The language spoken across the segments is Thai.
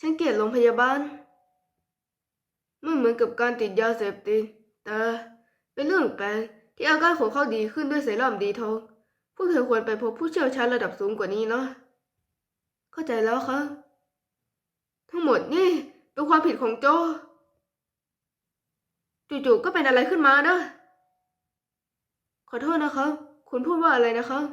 ฉันเกลียดโรงพยาบาลมันเหมือนกับการติดยาเสพติด แต่เป็นเรื่องแปลกที่อาการของเขาดีขึ้นด้วยเซรั่มดีทอง พวกเธอควรไปพบผู้เชี่ยวชาญระดับสูงกว่านี้นะเข้าใจแล้วครับ ทั้งหมดนี่เป็นความผิดของโจ จู่ๆก็เป็นอะไรขึ้นมานะ ขอโทษนะครับ คุณพูดว่าอะไรนะครับ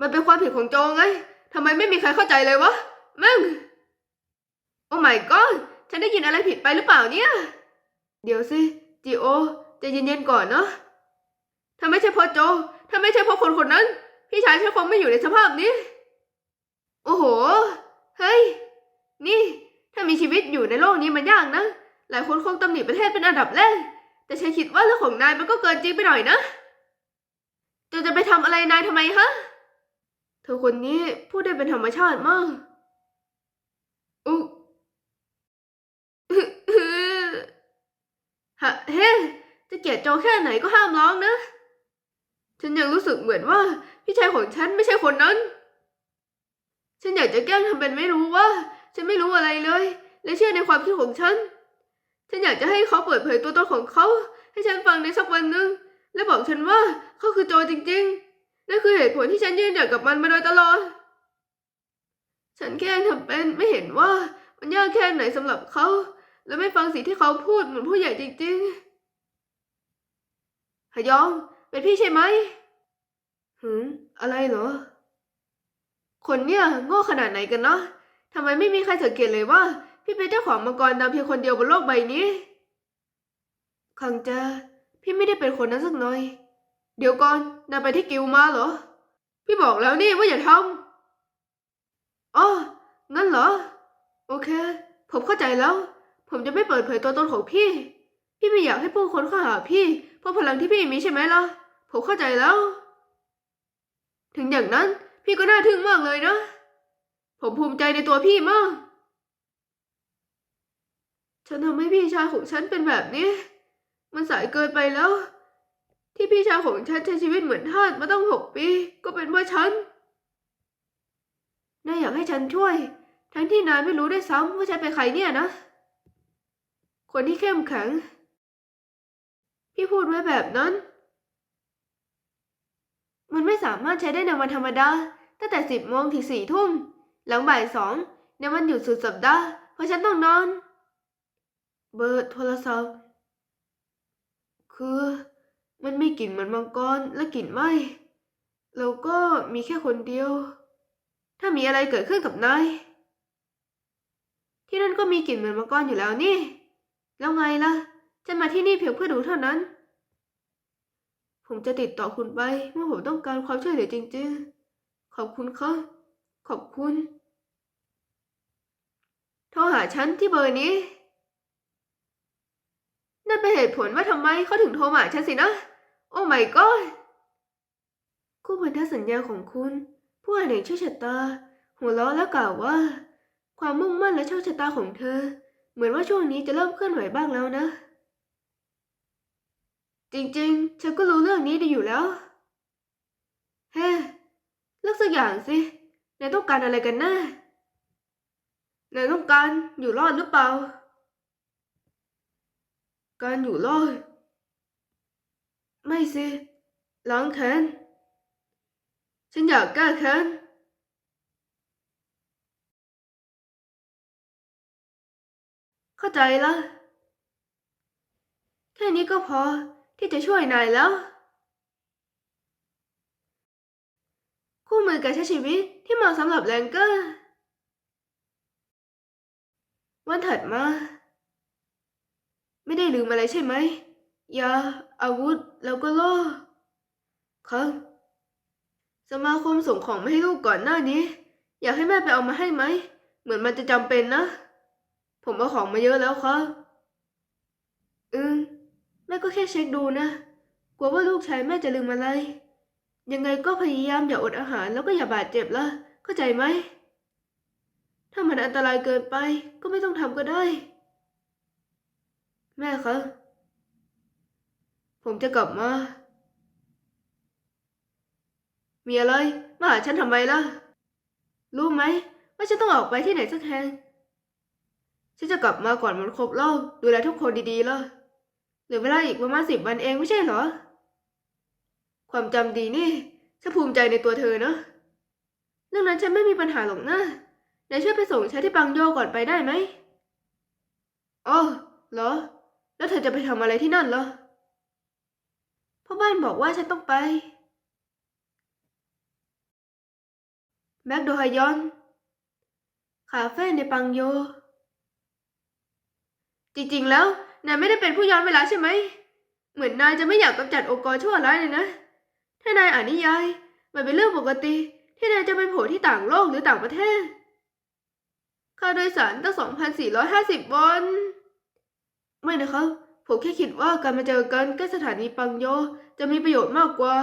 มันเป็นความผิดของโจไงทำไมไม่มีใครเข้าใจเลยวะแม่ง โอ้ my god ฉันได้ยินอะไรผิดไปหรือเปล่าเนี่ย เดี๋ยวสิจีโอใจะเย็นๆก่อนเนาะถ้าไม่ใช่เพราะโจ ถ้าไม่ใช่เพราะคนคนนั้น พี่ชายฉันคงไม่อยู่ในสภาพนี้ โอ้โห เฮ้ย นี่ ถ้ามีชีวิตอยู่ในโลกนี้มันยากนะ หลายคนคงตำหนิประเทศเป็นอันดับแรก แต่ฉันคิดว่าเรื่องของนายมันก็เกินจริงไปหน่อยนะโจจะไปทำอะไรนายทำไมฮะ เธอคนนี้พูดได้เป็นธรรมชาติมากอุ๊ ฮะ เฮ้จะเกลียดโจแค่ไหนก็ห้ามร้องนะ ฉันยังรู้สึกเหมือนว่า พี่ชายของฉันไม่ใช่คนนั้น ฉันอยากจะแกล้งทำเป็นไม่รู้ว่า ฉันไม่รู้อะไรเลย และเชื่อในความคิดของฉัน ฉันอยากจะให้เขาเปิดเผยตัวตนของเขา ให้ฉันฟังในสักวันหนึ่งและบอกฉันว่าเขาคือโจจริงๆนั่นคือเหตุผลที่ฉันยืนหยัดกับมันมาโดยตลอด ฉันแค่ทำเป็นไม่เห็นว่ามันยากแค่ไหนสำหรับเขา และไม่ฟังสิ่งที่เขาพูดเหมือนผู้ใหญ่จริงๆฮยอง เป็นพี่ใช่ไหมหืมอะไรเหรอ คนเนี่ยโง่ขนาดไหนกันเนาะทำไมไม่มีใครสังเกตเลยว่า พี่เป็นเจ้าของมังกรดำเพียงคนเดียวบนโลกใบนี้ คังจาพี่ไม่ได้เป็นคนนั้นสักหน่อย เดี๋ยวก่อนนายไปที่กิวมาเหรอ พี่บอกแล้วนี่ว่าอย่าทำอ๋องั้นเหรอ โอเค ผมเข้าใจแล้ว ผมจะไม่เปิดเผยตัวตนของพี่ พี่ไม่อยากให้ผู้คนเข้าหาพี่ เพราะพลังที่พี่มีใช่ไหมล่ะ ผมเข้าใจแล้ว ถึงอย่างนั้นพี่ก็น่าทึ่งมากเลยนะ ผมภูมิใจในตัวพี่มาก ฉันทำให้พี่ชายของฉันเป็นแบบนี้ มันสายเกินไปแล้ว ที่พี่ชายของฉันใช้ชีวิตเหมือนทาสมาตั้งหกปี ก็เป็นเพราะฉันนายอยากให้ฉันช่วย ทั้งที่นายไม่รู้ด้วยซ้ำว่าฉันเป็นใครเนี่ยนะ คนที่เข้มแข็ง พี่พูดไว้แบบนั้น มันไม่สามารถใช้ได้ในวันธรรมดา ตั้งแต่สิบโมงถึงสี่ทุ่ม หลังบ่ายสองในวันหยุดสุดสัปดาห์ เพราะฉันต้องนอน เบอร์โทรศัพท์ คือมันมีกลิ่นเหมือนมังกรและกลิ่นไหม้แล้วก็มีแค่คนเดียว ถ้ามีอะไรเกิดขึ้นกับนายที่นั่นก็มีกลิ่นเหมือนมังกรอยู่แล้วนี่ แล้วไงล่ะ ฉันมาที่นี่เพียงเพื่อดูเท่านั้น ผมจะติดต่อคุณไปเมื่อผมต้องการความช่วยเหลือจริงๆ ขอบคุณครับขอบคุณ โทรหาฉันที่เบอร์นี้ นั่นเป็นเหตุผลว่าทำไมเขาถึงโทรมาหาฉันสินะ โอ้ my god คู่พันธสัญญาของคุณ ผู้อ่านแห่งโชคชะตา หัวเราะและกล่าวว่า ความมุ่งมั่นและโชคชะตาของเธอ เหมือนว่าช่วงนี้จะเริ่มเคลื่อนไหวบ้างแล้วนะ จริงๆ ฉันก็รู้เรื่องนี้ดีอยู่แล้ว เฮ้เลือกสักอย่างสินายต้องการอะไรกันแน่นายต้องการอยู่รอดหรือเปล่า การอยู่รอด ไม่สิล้างแค้นฉันอยากแก้แค้น เข้าใจละแค่นี้ก็พอที่จะช่วยนายแล้ว คู่มือการใช้ชีวิตที่เหมาะสำหรับแรงเกอร์วันถัดมา ไม่ได้ลืมอะไรใช่ไหมยาอาวุธแล้วก็โล่ครับสมาคมส่งของมาให้ลูกก่อนหน้านี้ อยากให้แม่ไปเอามาให้ไหม เหมือนมันจะจำเป็นนะ ผมเอาของมาเยอะแล้วครับอืมแม่ก็แค่เช็คดูนะ กลัวว่าลูกชายแม่จะลืมอะไร ยังไงก็พยายามอย่าอดอาหารแล้วก็อย่าบาดเจ็บละเข้าใจไหม ถ้ามันอันตรายเกินไปก็ไม่ต้องทำก็ได้ แม่ครับผมจะกลับมา มีอะไรมาหาฉันทำไมล่ะ รู้ไหมว่าฉันต้องออกไปที่ไหนสักแห่ง ฉันจะกลับมาก่อนมันครบรอบดูแลทุกคนดีๆล่ะเหลือเวลาอีกประมาณสิบวันเองไม่ใช่เหรอ ความจำดีนี่ฉันภูมิใจในตัวเธอเนะเรื่องนั้นฉันไม่มีปัญหาหรอกนะนายช่วยไปส่งฉันที่ปังโยก่อนไปได้ไหมอ๋อเหรอ แล้วเธอจะไปทำอะไรที่นั่นเหรอพ่อบ้านบอกว่าฉันต้องไปแมคโดฮยอน คาเฟ่ในปังโย จริงๆแล้วนายไม่ได้เป็นผู้ย้อนเวลาใช่ไหม เหมือนนายจะไม่อยากกำจัดองค์กรชั่วร้ายเลยนะ ถ้านายอ่านนิยาย มันเป็นเรื่องปกติ ที่นายจะไปโผล่ที่ต่างโลกหรือต่างประเทศ ค่าโดยสารตั้ง 2,450 วอน ไม่นะครับ ผมแค่คิดว่าการมาเจอกันใกล้สถานีปังโยจะมีประโยชน์มากกว่า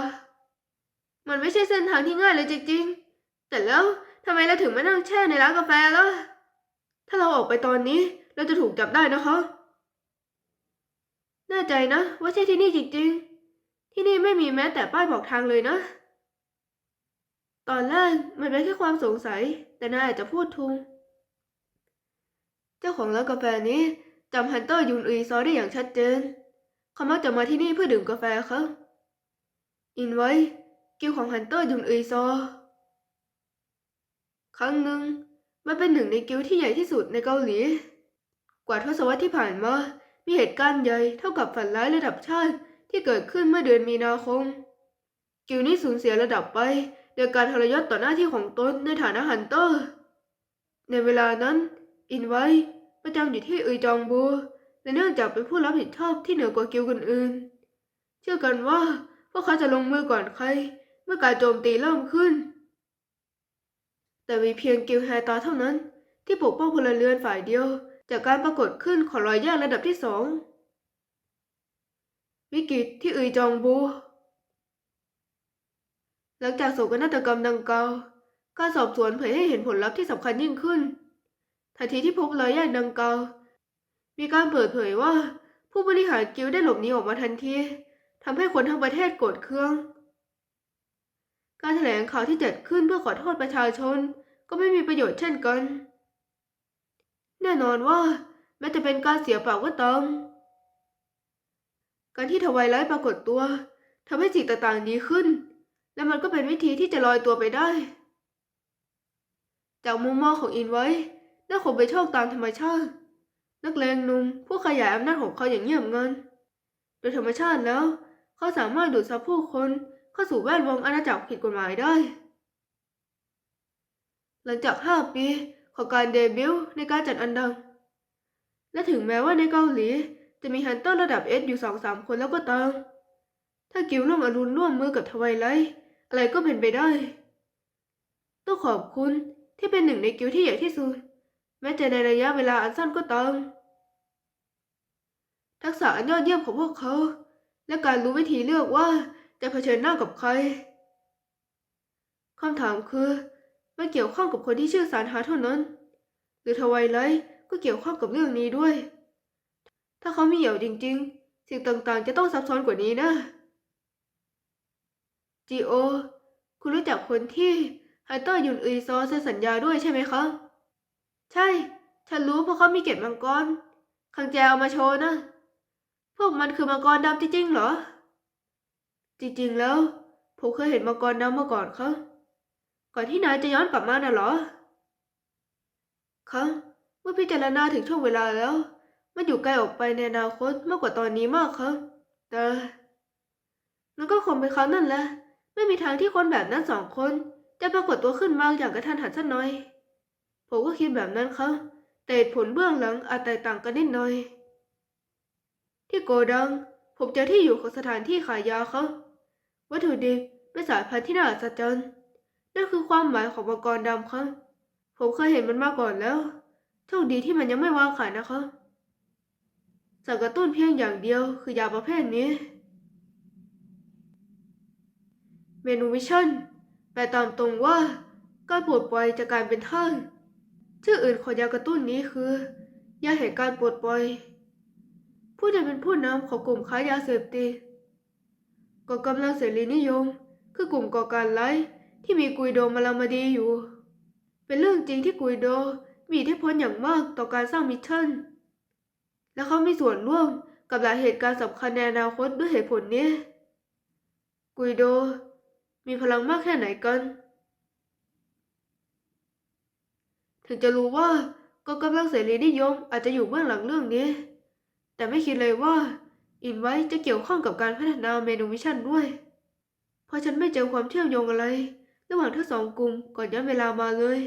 มันไม่ใช่เส้นทางที่ง่ายเลยจริงๆ แต่แล้วทำไมเราถึงมานั่งแช่ในร้านกาแฟล่ะ ถ้าเราออกไปตอนนี้ เราจะถูกจับได้นะคะ แน่ใจนะ ว่าใช่ที่นี่จริงๆ ที่นี่ไม่มีแม้แต่ป้ายบอกทางเลยนะ ตอนแรกมันเป็นแค่ความสงสัย แต่นายอาจจะพูดถูกเจ้าของร้านกาแฟนี้จำฮันเตอร์ยุนอุยซอได้อย่างชัดเจน เขามักจะมาที่นี่เพื่อดื่มกาแฟครับอินไว้ กิลของฮันเตอร์ยุนอุยซอ ครั้งหนึ่งมันเป็นหนึ่งในกิลด์ที่ใหญ่ที่สุดในเกาหลี กว่าทศวรรษที่ผ่านมา มีเหตุการณ์ใหญ่เท่ากับฝันร้ายระดับชาติที่เกิดขึ้นเมื่อเดือนมีนาคม กิลนี้สูญเสียระดับไปโดยการทรยศต่อหน้าที่ของตนในฐานะฮันเตอร์ ในเวลานั้น อินไว้ประจำอยู่ที่อุยจองบูและเนื่องจากเป็นผู้รับผิดชอบที่เหนือกว่ากิลด์อื่น เชื่อกันว่าพวกเขาจะลงมือก่อนใคร เมื่อการโจมตีเริ่มขึ้น แต่มีเพียงกิลด์แฮตาเท่านั้น ที่ปกป้องพลเรือนฝ่ายเดียว จากการปรากฏขึ้นของรอยแยกระดับที่สองวิกฤตที่อุยจองบู หลังจากโศกนาฏกรรมดังกล่าวการสอบสวนเผยให้เห็นผลลัพธ์ที่สำคัญยิ่งขึ้น ทันทีที่พบรอยแยกดังกล่าวมีการเปิดเผยว่า ผู้บริหารกิลได้หลบหนีออกมาทันทีทำให้คนทั้งประเทศโกรธเคือง การแถลงข่าวที่จัดขึ้นเพื่อขอโทษประชาชนก็ไม่มีประโยชน์เช่นกัน แน่นอนว่า แม้จะเป็นการเสียเปล่าก็ตาม การที่ทวายไลท์ปรากฏตัวทำให้สิ่งต่างๆดีขึ้น และมันก็เป็นวิธีที่จะลอยตัวไปได้ จากมุมมองของอินไว้น่าคงไปโชคตามธรรมชาติ นักเลงหนุ่มผู้ขยายอำนาจของเขาอย่างเงียบงันโดยธรรมชาติแล้ว เขาสามารถดูดซับผู้คนเข้าสู่แวดวงอาณาจักรผิดกฎหมายได้ หลังจาก5ปี ของการเดบิวต์ในการจัดอันดับ และถึงแม้ว่าในเกาหลี จะมีฮันเตอร์ระดับเอสอยู่สองสามคนแล้วก็ตาม ถ้ากิลด์ร่วมอรุณร่วมมือกับทวายไลท์อะไรก็เป็นไปได้ ต้องขอบคุณที่เป็นหนึ่งในกิลด์ที่ใหญ่ที่สุด แม้จะในระยะเวลาอันสั้นก็ตาม ทักษะอันยอดเยี่ยมของพวกเขา และการรู้วิธีเลือกว่าจะเผชิญหน้ากับใครคำถามคือ มันเกี่ยวข้องกับคนที่ชื่อสารหาเท่านั้น หรือทวายไลก็เกี่ยวข้องกับเรื่องนี้ด้วย ถ้าเขามีเหี่ยวจริง ๆ สิ่งต่างๆ จะต้องซับซ้อนกว่านี้นะจีโอ คุณรู้จักคนที่ไฮเตอร์ยุนอุยซอเซ็นสัญญาด้วยใช่ไหมคะ ใช่ ฉันรู้เพราะเขามีเกล็ดมังกรคังแจเอามาโชว์นะ พวกมันคือมังกรดำจริงๆเหรอ จริงๆแล้ว ผมเคยเห็นมังกรดำมาก่อนครับ ก่อนที่นายจะย้อนกลับมาน่ะเหรอครับเมื่อพิจารณาถึงช่วงเวลาแล้ว มันอยู่ไกลออกไปในอนาคตมากกว่าตอนนี้มากครับ แต่มันก็คงเป็นเขานั่นแหละ ไม่มีทางที่คนแบบนั้นสองคน จะปรากฏตัวขึ้นมาอย่างกระทันหันสักหน่อย ผมก็คิดแบบนั้นครับ แต่ผลเบื้องหลังอาจแตกต่างกันนิดหน่อย ที่โกดัง ผมเจอที่อยู่ของสถานที่ขายยาครับวัตถุดิบเป็นสายพันธุ์ที่น่าอัศจรรย์ นั่นคือความหมายของมังกรดำครับ ผมเคยเห็นมันมาก่อนแล้ว โชคดีที่มันยังไม่วางขายนะครับสั่งกระตุ้นเพียงอย่างเดียวคือยาประเภทนี้ เมนูวิชั่นแปลตามตรงว่าการปลดปล่อยจากการเป็นท่าชื่ออื่นของยากระตุ้นนี้คือยาแห่งการปลดปล่อย ผู้จะเป็นผู้นำของกลุ่มค้ายาเสพติดก่อกำลังเสรีนิยม คือกลุ่มก่อการร้าย ที่มีกุยโดมาลามาดีอยู่ เป็นเรื่องจริงที่กุยโดมีอิทธิพลอย่างมากต่อการสร้างมิชชั่น และเขามีส่วนร่วมกับหลายเหตุการณ์สำคัญในอนาคตด้วยเหตุผลนี้ กุยโด มีพลังมากแค่ไหนกัน ถึงจะรู้ว่าก็กำลังเสรีนิยมอาจจะอยู่เบื้องหลังเรื่องนี้ แต่ไม่คิดเลยว่า อินไว้จะเกี่ยวข้องกับการพัฒนาเมนูวิชั่นด้วย เพราะฉันไม่เจอความเชื่อมโยงอะไร ระหว่างทั้งสองกลุ่มก่อนย้อนเวลามาเลย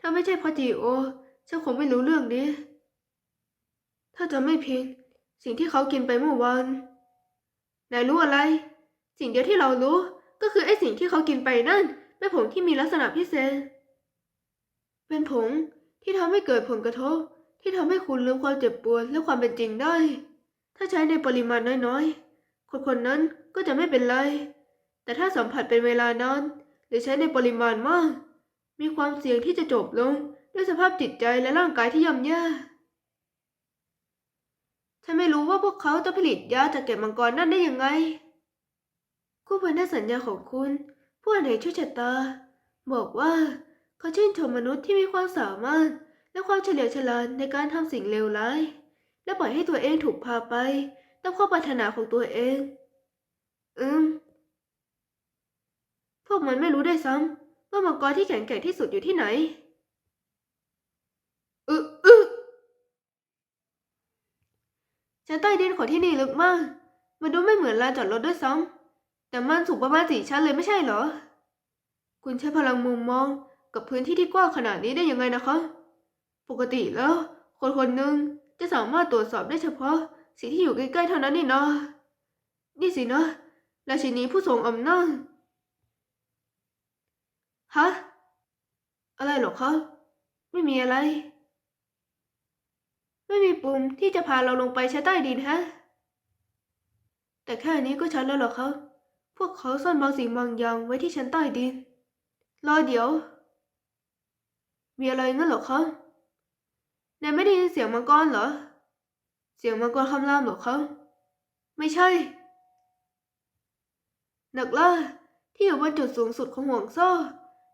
ถ้าไม่ใช่พราะจีโอฉันคงไม่รู้เรื่องนี้ ถ้าจะไม่ผิดสิ่งที่เขากินไปเมื่อวานนายรู้อะไร สิ่งเดียวที่เรารู้ก็คือไอ้สิ่งที่เขากินไปนั่นเป็นผงที่มีลักษณะพิเศษ เป็นผงที่ทำให้เกิดผลกระทบ ที่ทำให้คุณลืมความเจ็บปวดและความเป็นจริงได้ ถ้าใช้ในปริมาณน้อยๆ คนคนนั้นก็จะไม่เป็นไร แต่ถ้าสัมผัสเป็นเวลานาน หรือใช้ในปริมาณมาก มีความเสี่ยงที่จะจบลงด้วยสภาพจิตใจและร่างกายที่ย่ำแย่ฉันไม่รู้ว่าพวกเขาจะผลิตยาจากเกล็ดมังกรนั่นได้ยังไง คู่พันธสัญญาของคุณ ผู้อ่านในโชคชะตา บอกว่าเขาชื่นชมมนุษย์ที่มีความสามารถ และความเฉลียวฉลาดในการทำสิ่งเลวร้าย และปล่อยให้ตัวเองถูกพาไปตามความปรารถนาของตัวเอง อืม พวกมันไม่รู้ได้วยซ้ำว่ามังกรที่แข็งแกร่งที่สุดอยู่ที่ไหนอึอึชั้นใต้ดินของที่นี่ลึกมาก มันดูไม่เหมือนลานจอดรถด้วยซ้ำแต่มันสูงประมาณสี่ชั้นเลยไม่ใช่เหรอ คุณใช้พลังมุมมองกับพื้นที่ที่กว้างขนาดนี้ได้ยังไงนะคะ ปกติแล้ว คนคนหนึ่งจะสามารถตรวจสอบได้เฉพาะ สิ่งที่อยู่ใกล้ๆเท่านั้นนี่นาะนี่สินะราชินีผู้ทรงอำนาจ ฮะ อะไรหรอคะ ไม่มีอะไร ไม่มีปุ่มที่จะพาเราลงไปใช้นใต้ดินฮะ แต่แค่นี้ก็ชัดแล้วหรอครับพวกเขาซ่อนบางสิ่งบางอย่างไว้ที่ชั้นใต้ดิน รอเดี๋ยว มีอะไรงั้นหรอคะนายไม่ได้ยินเสียงมังกรเหรอ เสียงมังกรคำรามหรอคะ ไม่ใช่ นักล่าที่อยู่บนจุดสูงสุดของห่วงโซ่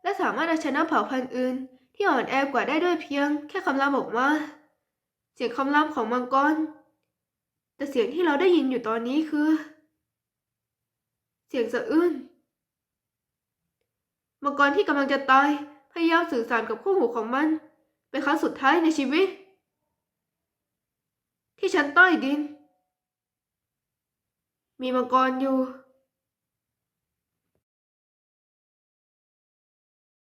และสามารถเอาชนะเผ่าพันธุ์อื่น ที่อ่อนแอกว่าได้ด้วยเพียง แค่คำรามออกมาเสียงคำรามของมังกร แต่เสียงที่เราได้ยินอยู่ตอนนี้คือ เสียงสะอื้นมังกรที่กำลังจะตายพยายามสื่อสารกับคู่หูของมันเป็นครั้งสุดท้ายในชีวิต ที่ชั้นใต้ดิน มีมังกรอยู่